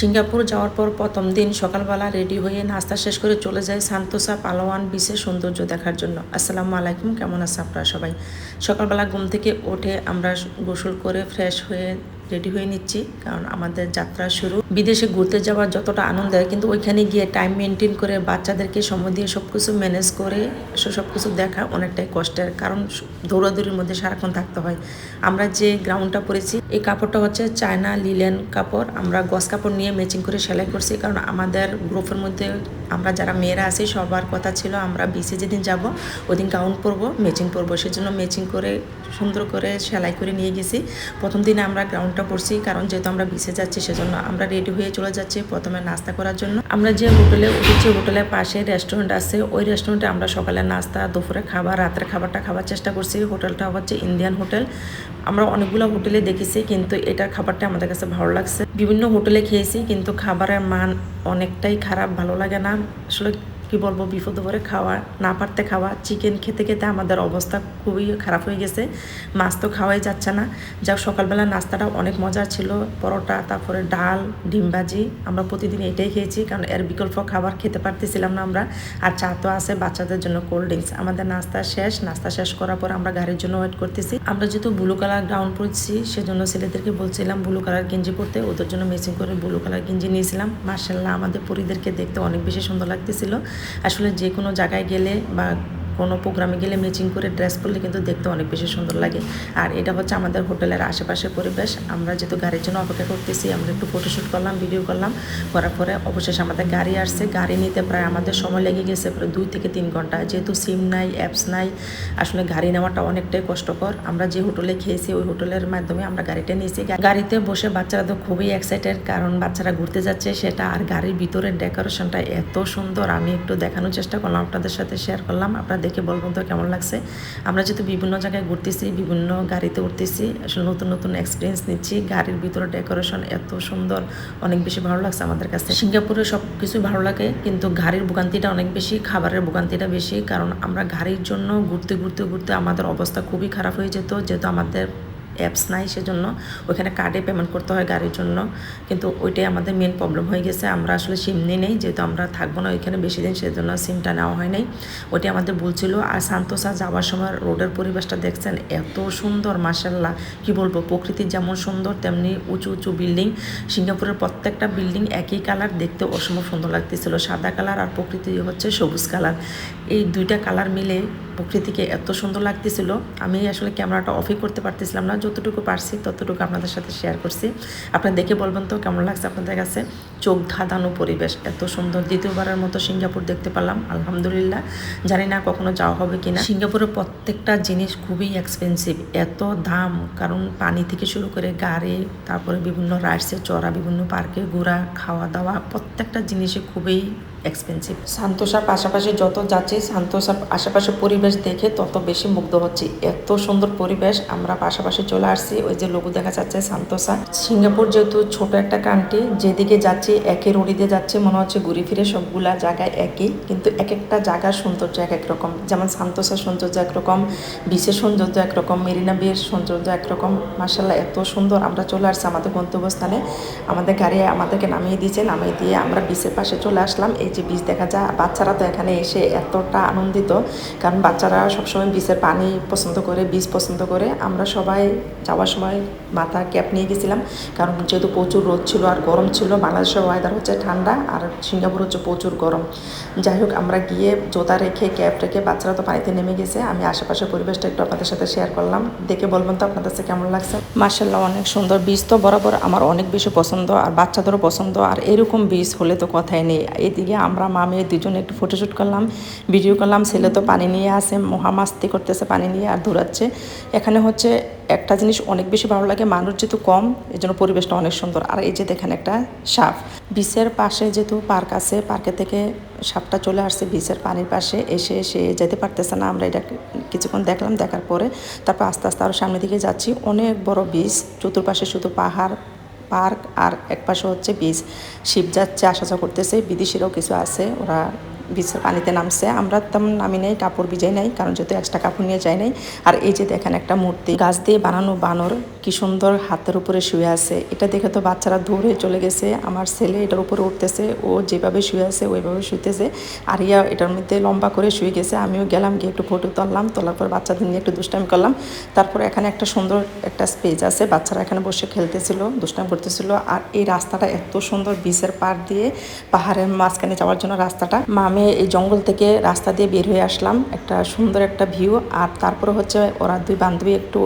Singapore যাওয়ার পর প্রথম দিন সকালবেলা রেডি হয়ে নাস্তা শেষ করে চলে যায় সান্তোসা পালোয়ান বিশেষ সৌন্দর্য দেখার জন্য। আসসালামু আলাইকুম, কেমন আছে আপনারা সবাই? সকালবেলা ঘুম থেকে উঠে আমরা গোসল করে ফ্রেশ হয়ে রেডি হয়ে নিচ্ছি, কারণ আমাদের যাত্রা শুরু। বিদেশে ঘুরতে যাওয়ার যতটা আনন্দ হয়, কিন্তু ওইখানে গিয়ে টাইম মেনটেন করে বাচ্চাদেরকে সময় দিয়ে সব কিছু ম্যানেজ করে সব কিছু দেখা অনেকটাই কষ্টের, কারণ দৌড়াদৌড়ির মধ্যে সারাক্ষণ থাকতে হয়। আমরা যে গ্রাউন্ডটা পরেছি, এই কাপড়টা হচ্ছে চায়না লিলেন কাপড়। আমরা গস কাপড় নিয়ে ম্যাচিং করে সেলাই করছি, কারণ আমাদের গ্রুপের মধ্যে আমরা যারা মেয়েরা আছি, সবার কথা ছিল, আমরা বিচে যেদিন যাব, ওদিন গাউন পরবো ম্যাচিং পরবো। সেজন্য ম্যাচিং করে সুন্দর করে সেলাই করে নিয়ে গেছি। প্রথম দিনে আমরা গ্রাউন্ডটা করছি কারণ যেহেতু আমরা বিচে যাচ্ছি, সেজন্য আমরা রেডি হয়ে চলে যাচ্ছি প্রথমে নাস্তা করার জন্য। আমরা যে হোটেলে উঠেছি, হোটেলের পাশে রেস্টুরেন্ট আছে, ওই রেস্টুরেন্টে আমরা সকালে নাস্তা, দুপুরে খাবার, রাতের খাবারটা খাবার চেষ্টা করছি। হোটেলটা হচ্ছে ইন্ডিয়ান হোটেল আমরা অনেকগুলো হোটেলে দেখেছি, কিন্তু এটার খাবারটা আমাদের কাছে ভালো লাগছে। বিভিন্ন হোটেলে খেয়েছি, কিন্তু খাবারের মান অনেকটাই খারাপ, ভালো লাগে না। আসলে কি বলব বিপদ করে খাওয়া, না পারতে খাওয়া চিকেন খেতে খেতে আমাদের অবস্থা খুবই খারাপ হয়ে গেছে। মাছ তো খাওয়াই যাচ্ছে না। যাক সকালবেলা নাস্তাটা অনেক মজার ছিল। পরোটা, তারপরে ডাল, ডিম ভাজি, আমরা প্রতিদিন এটাই খেয়েছি, কারণ এর বিকল্প খাবার খেতে পারতেছিলাম না আমরা। আর চা তো আছে বাচ্চাদের জন্য কোল্ড ড্রিঙ্কস আমাদের নাস্তা শেষ। নাস্তা শেষ করার পর আমরা গাড়ির জন্য ওয়েট করতেছি। আমরা যেহেতু ব্লু কালার গ্রাউন্ড পড়ছি সেজন্য ছেলেদেরকে বলছিলাম ব্লু কালার গেঞ্জি পরতে। ওদের জন্য মেচিং করে ব্লু কালার গেঞ্জি নিয়েছিলাম। মার্শাল্লাহ আমাদের পরিদেরকে দেখতে অনেক বেশি সুন্দর লাগতেছিল। আসলে যে কোনো জায়গায় গেলে বা কোনো প্রোগ্রামে গেলে ম্যাচিং করে ড্রেস পরলে কিন্তু দেখতে অনেক বেশি সুন্দর লাগে। আর এটা হচ্ছে আমাদের হোটেলের আশেপাশের পরিবেশ। আমরা যেহেতু গাড়ির জন্য অপেক্ষা করতেছি, আমরা একটু ফটোশ্যুট করলাম ভিডিও করলাম। করার পরে অবশেষে আমাদের গাড়ি আসছে। গাড়ি নিতে প্রায় আমাদের সময় লেগে গেছে প্রায় দুই থেকে তিন ঘণ্টা। যেহেতু সিম নাই অ্যাপস নাই, আসলে গাড়ি নেওয়াটা অনেকটাই কষ্টকর। আমরা যে হোটেলে খেয়েছি, ওই হোটেলের মাধ্যমে আমরা গাড়িটা নিয়েছি। গাড়িতে বসে বাচ্চারা তো খুবই এক্সাইটেড কারণ বাচ্চারা ঘুরতে যাচ্ছে। সেটা আর গাড়ির ভিতরের ডেকোরেশনটা এত সুন্দর, আমি একটু দেখানোর চেষ্টা করলাম, আপনাদের সাথে শেয়ার করলাম। আপনারা দেখে বলবেন তো কেমন লাগছে? আমরা যেহেতু বিভিন্ন জায়গায় ঘুরতেছি, বিভিন্ন গাড়িতে উঠতেছি, আসলে নতুন নতুন এক্সপিরিয়েন্স নিচ্ছি। গাড়ির ভিতরে ডেকোরেশন এত সুন্দর, অনেক বেশি ভালো লাগছে আমাদের কাছে। সিঙ্গাপুরে সব কিছু ভালো লাগে, কিন্তু গাড়ির ভোগান্তিটা অনেক বেশি, খাবারের ভোগান্তিটা বেশি, কারণ আমরা গাড়ির জন্য ঘুরতে ঘুরতে ঘুরতে আমাদের অবস্থা খুবই খারাপ হয়ে যেত, যেহেতু আমাদের অ্যাপস নাই সেজন্য ওইখানে কার্ডে পেমেন্ট করতে হয় গাড়ির জন্য। কিন্তু ওইটাই আমাদের মেন প্রবলেম হয়ে গেছে। আমরা আসলে সিম নিয়ে নেই, যেহেতু আমরা থাকব না ওইখানে বেশি দিন, সেজন্য সিমটা নেওয়া হয় নাই। ওইটাই আমাদের বলছিল আর সান্তোসা যাওয়ার সময় রোডের পরিবেশটা দেখছেন, এত সুন্দর মাসাল্লাহ কি বলব? প্রকৃতির যেমন সুন্দর, তেমনি উঁচু উঁচু বিল্ডিং সিঙ্গাপুরের প্রত্যেকটা বিল্ডিং একই কালার দেখতে অসম্ভব সুন্দর লাগতেছিল। সাদা কালার আর প্রকৃতি হচ্ছে সবুজ কালার এই দুইটা কালার মিলে প্রকৃতিকে এত সুন্দর লাগতেছিল। আমি আসলে ক্যামেরাটা অফই করতে পারতেছিলাম না। যতটুকু পারছি, ততটুকু আপনাদের সাথে শেয়ার করছি। আপনারা দেখে বলবেন তো কেমন লাগছে আপনাদের কাছে? চোখ ধাঁধানো পরিবেশ, এত সুন্দর। দ্বিতীয়বারের মতো সিঙ্গাপুর দেখতে পারলাম আলহামদুলিল্লাহ। জানি না কখনো যাওয়া হবে কিনা। সিঙ্গাপুরের প্রত্যেকটা জিনিস খুবই এক্সপেন্সিভ এত দাম। কারণ পানি থেকে শুরু করে গাড়ি, তারপরে বিভিন্ন রাইডসে চড়া, বিভিন্ন পার্কে ঘোরা, খাওয়া দাওয়া, প্রত্যেকটা জিনিসে খুবই এক্সপেন্সিভ সান্তোসার পাশাপাশি যত যাচ্ছি, সান্তোসার আশেপাশে পরিবেশ দেখে তত বেশি মুগ্ধ হচ্ছি। এত সুন্দর পরিবেশ, আমরা পাশাপাশি চলে আসছি। ওই যে লোগো দেখা যাচ্ছে, সান্তোসা। সিঙ্গাপুর যেহেতু ছোট একটা কান্ট্রি যেদিকে যাচ্ছি, একই রোডিতে যাচ্ছে, মনে হচ্ছে ঘুরে ফিরে সবগুলা জায়গায় একই। কিন্তু এক একটা জায়গার সৌন্দর্য এক এক রকম। যেমন সান্তোসার সৌন্দর্য একরকম বিশের সৌন্দর্য একরকম মেরিনা বিয়ের সৌন্দর্য একরকম মার্শাল্লাহ এত সুন্দর আমরা চলে আসছি আমাদের গন্তব্যস্থানে। আমাদের গাড়ি আমাদেরকে নামিয়ে দিয়েছে, নামিয়ে দিয়ে আমরা বিচের পাশে চলে আসলাম। এই যে বীজ দেখা যায় বাচ্চারা তো এখানে এসে এতটা আনন্দিত, কারণ বাচ্চারা সবসময় বীজের পানি পছন্দ করে বীজ পছন্দ করে। আমরা সবাই যাওয়ার সময় মাথা ক্যাপ নিয়ে গেছিলাম, কারণ যেহেতু প্রচুর রোদ ছিল আর গরম ছিল, বাংলাদেশের ওয়েদার হচ্ছে ঠান্ডা আর সিঙ্গাপুর হচ্ছে প্রচুর গরম। যাই হোক, আমরা গিয়ে জোতা রেখে ক্যাপ রেখে বাচ্চারা তো পানিতে নেমে গেছে। আমি আশেপাশের পরিবেশটা একটু আপনাদের সাথে শেয়ার করলাম। দেখে বলবেন তো আপনাদের কাছে কেমন লাগছে? মার্শাল্লাহ অনেক সুন্দর বীজ তো বরাবর আমার অনেক বেশি পছন্দ, আর বাচ্চাদেরও পছন্দ, আর এরকম বীজ হলে তো কথাই নেই। এদিকে আমরা মা মেয়ে দুজনে একটু ফটোশ্যুট করলাম ভিডিও করলাম, ছেলে তো পানি নিয়ে আসে মহামাস্তি করতেছে, পানি নিয়ে আর দৌড়াচ্ছে। এখানে হচ্ছে একটা জিনিস অনেক বেশি ভালো লাগে, মানুষ যেহেতু কম এই জন্য পরিবেশটা অনেক সুন্দর। আর এই যে দেখেন একটা সাপ, বিচের পাশে যেহেতু পার্ক আছে, পার্কে থেকে সাপটা চলে আসছে, বিচের পানির পাশে এসে সে যেতে পারতেছে না, আমরা এটা কিছুক্ষণ দেখলাম, দেখার পরে তারপর আস্তে আস্তে আরও সামনের দিকে যাচ্ছি। অনেক বড় বিচ, চতুর্পাশে শুধু পাহাড় পার্ক আর এক পাশে হচ্ছে বিচ শিব যাচ্ছে আসা যাওয়া করতেছে, বিদেশিরাও কিছু আছে, ওরা বিচের পানিতে নামছে। আমরা তেমন নামি নেই, কাপড় ভিজাই নাই, কারণ যেহেতু এক্সট্রা কাপড় নিয়ে যাই নাই। আর এই যে দেখেন একটা মূর্তি, গাছ দিয়ে বানানো বানর কি সুন্দর হাতের উপরে শুয়ে আছে। এটা দেখে তো বাচ্চারা দৌড়ে চলে গেছে। আমার ছেলে এটার উপরে উঠতেছে, ও যেভাবে শুয়ে আছে, ওইভাবে শুইতেছে। আর ইয়া এটার মধ্যে লম্বা করে শুয়ে গেছে। আমিও গেলাম গিয়ে একটু ফটো তুললাম, তোলার পর বাচ্চাদের নিয়ে একটু দুষ্টামি করলাম। তারপর এখানে একটা সুন্দর একটা স্পেস আছে। বাচ্চারা এখানে বসে খেলতেছিল, দুষ্টামি করতেছিল। আর এই রাস্তাটা এত সুন্দর, বিচের পার দিয়ে পাহাড়ের মাঝখানে যাওয়ার জন্য রাস্তাটা। মা আমি এই জঙ্গল থেকে রাস্তা দিয়ে বের হয়ে আসলাম, একটা সুন্দর একটা ভিউ। আর তারপরে হচ্ছে ওরা দুই বান্ধবী একটু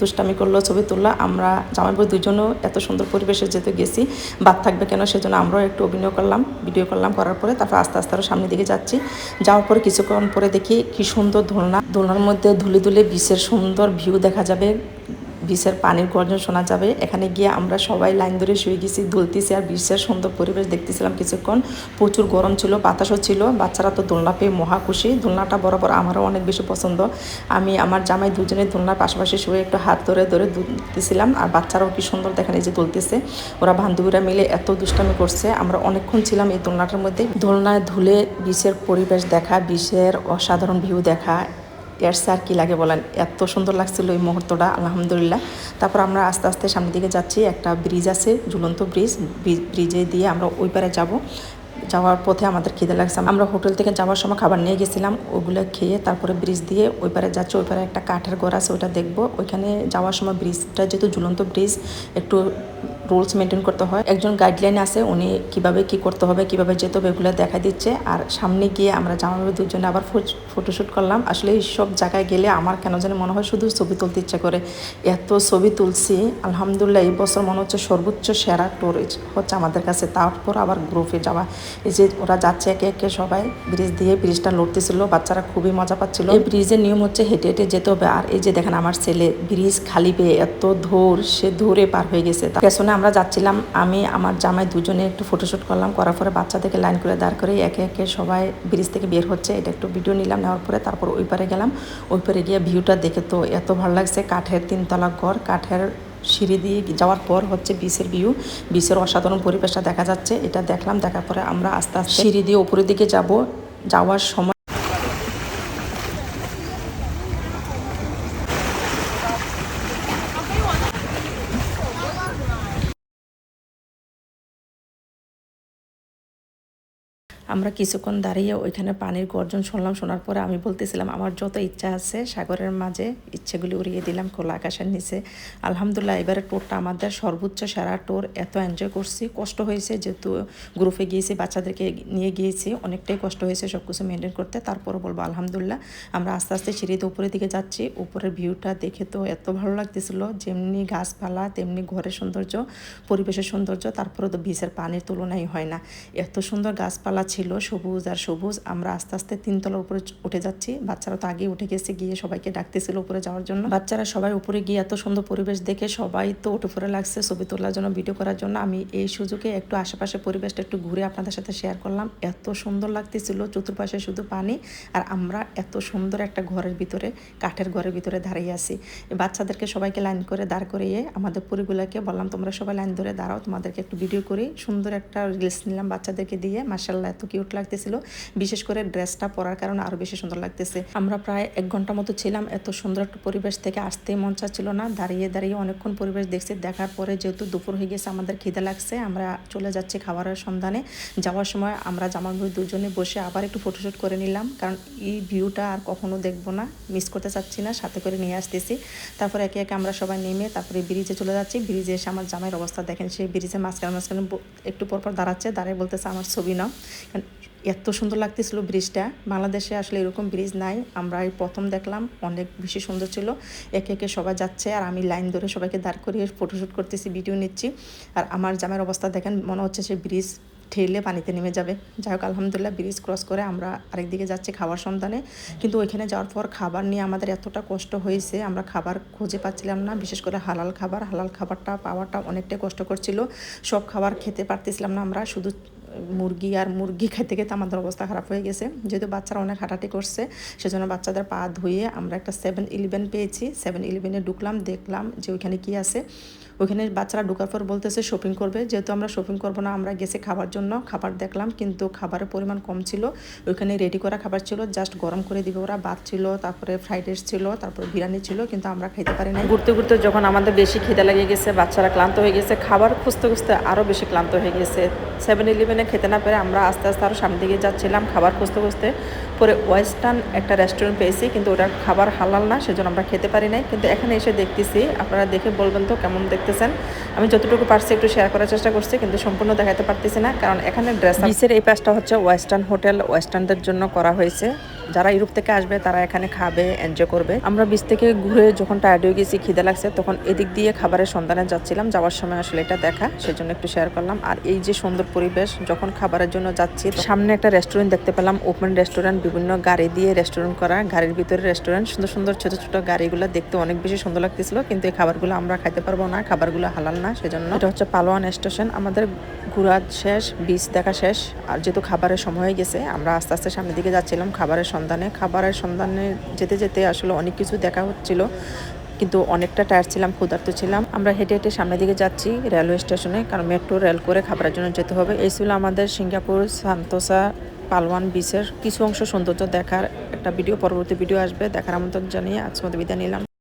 দুষ্টামি করল ছবি তুললো। আমরা জামাই বই দুজনও এত সুন্দর পরিবেশে যেতে গেছি, বাদ থাকবে কেন সেজন্য আমরাও একটু অভিনয় করলাম, ভিডিও করলাম, করার পরে তারপর আস্তে আস্তে আরও সামনের দিকে যাচ্ছি। যাওয়ার পরে কিছুক্ষণ পরে দেখি কি সুন্দর দোলনা দোলনার মধ্যে ধুলে ধুলে বিচের সুন্দর ভিউ দেখা যাবে। বিচের পানির গর্জন শোনা যাবে। এখানে গিয়ে আমরা সবাই লাইন ধরে শুয়ে গেছি, দুলতেছি আর বিচের সুন্দর পরিবেশ দেখতেছিলাম কিছুক্ষণ। প্রচুর গরম ছিল, বাতাসও ছিল, বাচ্চারা তো দোলনা পেয়ে মহা খুশি। দোলনাটা বরাবর আমারও অনেক বেশি পছন্দ। আমি আমার জামাই দুজনে দোলনার পাশাপাশি শুয়ে একটু হাত ধরে ধরে দুলতেছিলাম আর বাচ্চারাও কি সুন্দর দেখেন এই যে দুলতেছে। ওরা বান্ধবীরা মিলে এত দুষ্টামি করছে, আমরা অনেকক্ষণ ছিলাম এই দোলনাটার মধ্যে। দোলনায় ধুলে বিচের পরিবেশ দেখা বিচের অসাধারণ ভিউ দেখা। এর স্যার কী লাগে বলেন? এত সুন্দর লাগছিল ওই মুহূর্তটা, আলহামদুলিল্লাহ। তারপর আমরা আস্তে আস্তে সামনের দিকে যাচ্ছি, একটা ব্রিজ আছে, ঝুলন্ত ব্রিজ ব্রিজে দিয়ে আমরা ওই পারে যাব। যাওয়ার পথে আমাদের খিদে লাগছে। আমরা হোটেল থেকে যাওয়ার সময় খাবার নিয়ে গেছিলাম, ওগুলো খেয়ে তারপরে ব্রিজ দিয়ে ওই পারে যাচ্ছে, ওই পারে একটা কাঠের ঘর আছে ওইটা দেখব। ওইখানে যাওয়ার সময় ব্রিজটা যেহেতু ঝুলন্ত ব্রিজ একটু রুলস মেনটেন করতে হয়। একজন গাইডলাইন আছে, উনি কীভাবে কি করতে হবে, কীভাবে যেতে হবে এগুলো দেখা দিচ্ছে। আর সামনে গিয়ে আমরা জামাইবাবু দুজনে আবার ফটোশ্যুট করলাম। আসলে সব জায়গায় গেলে আমার কেন জানি মনে হয় শুধু ছবি তুলতে ইচ্ছা করে। এত ছবি তুলছি, আলহামদুলিল্লাহ এই বছর মনে হচ্ছে সর্বোচ্চ সেরা ট্যুর হচ্ছে আমাদের কাছে। তারপর আবার গ্রুপে যাওয়া। এই যে ওরা যাচ্ছে একে একে সবাই ব্রিজ দিয়ে ব্রিজটা লড়তেছিল, বাচ্চারা খুবই মজা পাচ্ছিল। এই ব্রিজের নিয়ম হচ্ছে হেঁটে হেঁটে যেতে হবে। আর এই যে দেখেন আমার ছেলে ব্রিজ খালি পেয়ে এত ধূর, সে ধরে পার হয়ে গেছে। পেছনে আমরা যাচ্ছিলাম, আমি, আমার জামাই দুজনে একটু ফটোশ্যুট করলাম, করার পরে বাচ্চাদেরকে লাইন করে দাঁড় করে একে একে সবাই ব্রিজ থেকে বের হচ্ছে। এটা একটু ভিডিও নিলাম, নেওয়ার পরে তারপর ওই পারে গেলাম। ওই পারে গিয়ে ভিউটা দেখে তো এত ভালো লাগছে, কাঠের তিনতলা ঘর, কাঠের সিঁড়ি দিয়ে যাওয়ার পর হচ্ছে বিচের ভিউ বিচের অসাধারণ পরিবেশটা দেখা যাচ্ছে, এটা দেখলাম, দেখার পরে আমরা আস্তে আস্তে সিঁড়ি দিয়ে উপরের দিকে যাব, যাওয়ার সময় আমরা কিছুক্ষণ দাঁড়িয়ে ওইখানে পানির গর্জন শুনলাম, শোনার পরে আমি বলতেছিলাম, আমার যত ইচ্ছা আছে সাগরের মাঝে ইচ্ছেগুলি উড়িয়ে দিলাম খোলা আকাশের নিচে। আলহামদুলিল্লাহ, এবারে টোরটা আমাদের সর্বোচ্চ সেরা টোর। এত এনজয় করছি। কষ্ট হয়েছে যেহেতু গ্রুপে গিয়েছি, বাচ্চাদেরকে নিয়ে গিয়েছি। অনেকটাই কষ্ট হয়েছে সব কিছু মেনটেন করতে। তারপরও বলব, আলহামদুলিল্লাহ, আমরা আস্তে আস্তে সিঁড়িতে উপরের দিকে যাচ্ছি। উপরের ভিউটা দেখে তো এত ভালো লাগতেছিল। যেমনি গাছপালা, তেমনি ঘরের সৌন্দর্য, পরিবেশের সৌন্দর্য। তারপরে তো বিচের পানির তুলনাই হয় না। এত সুন্দর গাছপালা ছিল সবুজ আর সবুজ, আমরা আস্তে আস্তে তিনতলার উপরে উঠে যাচ্ছি। বাচ্চারা তো আগে উঠে গেছে, গিয়ে সবাইকে ডাকতেছিল উপরে যাওয়ার জন্য। বাচ্চারা সবাই উপরে গিয়ে এত সুন্দর পরিবেশ দেখে সবাই তো উঠে পড়ে লাগছে ছবি তোলার জন্য ভিডিও করার জন্য। আমি এই সুযোগে একটু আশেপাশে পরিবেশটা একটু ঘুরে আপনাদের সাথে শেয়ার করলাম। এত সুন্দর লাগতেছিল, চতুর্পাশে শুধু পানি আর আমরা এত সুন্দর একটা ঘরের ভিতরে, কাঠের ঘরের ভিতরে দাঁড়িয়ে আছি। বাচ্চাদেরকে সবাইকে লাইন করে দাঁড় করিয়ে আমাদের পরিগুলোকে বললাম, তোমরা সবাই লাইন ধরে দাঁড়াও, তোমাদেরকে একটু ভিডিও করি। সুন্দর একটা রিলস নিলাম বাচ্চাদেরকে দিয়ে মার্শাল্লাহ এত কিউট লাগতেছিল। বিশেষ করে ড্রেসটা পরার কারণে আরও বেশি সুন্দর লাগতেছে। আমরা প্রায় এক ঘণ্টা মতো ছিলাম, এত সুন্দর একটা পরিবেশ থেকে আসতেই মন চাচ্ছিল না। দাঁড়িয়ে দাঁড়িয়ে অনেকক্ষণ পরিবেশ দেখছি, দেখার পরে যেহেতু দুপুর হয়ে গেছে, আমাদের খিদে লাগছে, আমরা চলে যাচ্ছি খাবারের সন্ধানে। যাওয়ার সময় আমরা জামা ভাই দুজনে বসে আবার একটু ফটোশ্যুট করে নিলাম, কারণ এই ভিউটা আর কখনো দেখব না মিস করতে চাচ্ছি না, সাথে করে নিয়ে আসতেছি। তারপর একে একে আমরা সবাই নেমে তারপরে ব্রিজে চলে যাচ্ছি। ব্রিজে এসে আমার জামাইয়ের অবস্থা দেখেন সেই ব্রিজে মাঝখানে মাঝখানে একটু পরপর দাঁড়াচ্ছে, দাঁড়িয়ে বলতেছে, আমার ছবি নাও। এত সুন্দর লাগতেছিল ব্রিজটা। বাংলাদেশে আসলে এরকম ব্রিজ নাই। আমরা এই প্রথম দেখলাম, অনেক বেশি সুন্দর ছিল। একে একে সবাই যাচ্ছে আর আমি লাইন ধরে সবাইকে দাঁড় করিয়ে ফটোশ্যুট করতেছি ভিডিও নিচ্ছি। আর আমার জামের অবস্থা দেখেন, মনে হচ্ছে সে ব্রিজ ঠেলে পানিতে নেমে যাবে। যাই হোক, আলহামদুলিল্লাহ ব্রিজ ক্রস করে আমরা আরেক দিকে যাচ্ছি খাবার সন্ধানে। কিন্তু ওইখানে যাওয়ার পর খাবার নিয়ে আমাদের এতটা কষ্ট হয়েছে। আমরা খাবার খুঁজে পাচ্ছিলাম না, বিশেষ করে হালাল খাবার। হালাল খাবারটা পাওয়াটা অনেকটাই কষ্ট করছিল। সব খাবার খেতে পারতেছিলাম না আমরা, শুধু মুরগি আর মুরগি খাইতে খেতে আমাদের অবস্থা খারাপ হয়ে গেছে। যেহেতু বাচ্চারা অনেক হাঁটাটি করছে, সেজন্য বাচ্চাদের পা ধুয়ে আমরা একটা সেভেন ইলেভেন পেয়েছি। সেভেন ইলেভেনে ঢুকলাম, দেখলাম যে ওইখানে কি আছে। ওইখানে বাচ্চারা ঢোকার পর বলতেছে শপিং করবে। যেহেতু আমরা শপিং করব না, আমরা গেছি খাবার জন্য, খাবার দেখলাম, কিন্তু খাবারের পরিমাণ কম ছিল। ওইখানে রেডি করা খাবার ছিল জাস্ট গরম করে দিবে ওরা, ভাত ছিল, তারপরে ফ্রাইড রাইস ছিল, তারপরে বিরিয়ানি ছিল, কিন্তু আমরা খাইতে পারি না ঘুরতে ঘুরতে যখন আমাদের বেশি খিদে লেগে গেছে, বাচ্চারা ক্লান্ত হয়ে গেছে, খাবার খুঁজতে খুঁজতে আরও বেশি ক্লান্ত হয়ে গেছে। সেভেন ইলেভেনে খেতে না পেরে আমরা আস্তে আস্তে আরও সামনের দিকে যাচ্ছিলাম, খাবার খুঁজতে খুঁজতে। পরে ওয়েস্টার্ন একটা রেস্টুরেন্ট পেয়েছি, কিন্তু ওটার খাবার হালাল না, সেজন্য আমরা খেতে পারি নাই। কিন্তু এখানে এসে দেখতেছি, আপনারা দেখে বলবেন তো কেমন দেখতেছেন। আমি যতটুকু পারছি একটু শেয়ার করার চেষ্টা করছি, কিন্তু সম্পূর্ণ দেখাতে পারতেছি না, কারণ এখানে ড্রেস এই পাশটা হচ্ছে ওয়েস্টার্ন হোটেল, ওয়েস্টার্নদের জন্য করা হয়েছে। যারা ইউরোপ থেকে আসবে, তারা এখানে খাবে এনজয় করবে। আমরা বিচ থেকে ঘুরে যখন টায়ার্ড হয়ে গেছি, খিদে লাগছে, তখন এদিক দিয়ে খাবারের সন্ধানে যাচ্ছিলাম। যাওয়ার সময় আসলে এটা দেখা, সেজন্য একটু শেয়ার করলাম। আর এই যে সুন্দর পরিবেশ, যখন খাবারের জন্য যাচ্ছি সামনে একটা রেস্টুরেন্ট দেখতে পেলাম ওপেন রেস্টুরেন্ট বিভিন্ন গাড়ি দিয়ে রেস্টুরেন্ট করা, গাড়ির ভিতরে রেস্টুরেন্ট সুন্দর সুন্দর ছোট ছোট গাড়িগুলো দেখতে অনেক বেশি সুন্দর লাগতেছিল, কিন্তু এই খাবারগুলো আমরা খাইতে পারব না, খাবারগুলো হালাল না, সেজন্য। এটা হচ্ছে পালোয়ান স্টেশন আমাদের ঘোরা শেষ বিচ দেখা শেষ। আর যেহেতু খাবারের সময় হয়ে গেছে, আমরা আস্তে আস্তে সামনের দিকে যাচ্ছিলাম, খাবারের সন্ধানে, খাবারের সন্ধানে যেতে যেতে আসলে অনেক কিছু দেখা হচ্ছিল। কিন্তু অনেকটা টায়ার ছিলাম, ক্ষুধার্ত ছিলাম। আমরা হেঁটে হেঁটে সামনের দিকে যাচ্ছি রেলওয়ে স্টেশনে কারণ মেট্রো রেল করে খাবারের জন্য যেতে হবে। এই ছিল আমাদের সিঙ্গাপুর সান্তোসা পালওয়ান বিচের কিছু অংশ সৌন্দর্য দেখার একটা ভিডিও পরবর্তী ভিডিও আসবে, দেখার আমন্ত্রণ জানিয়ে আজকে মতো বিদায় নিলাম।